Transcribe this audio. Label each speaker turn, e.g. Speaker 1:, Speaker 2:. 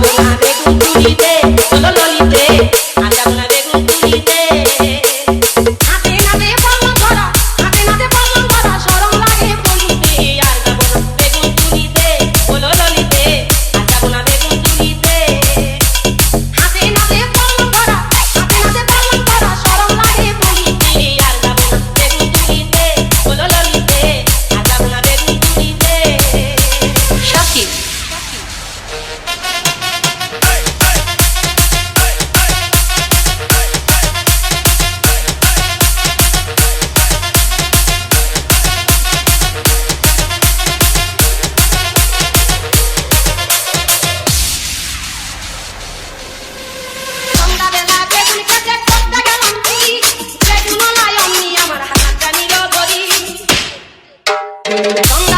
Speaker 1: পাগলা রে গুঞ্জুরি চলো ললিতে। Come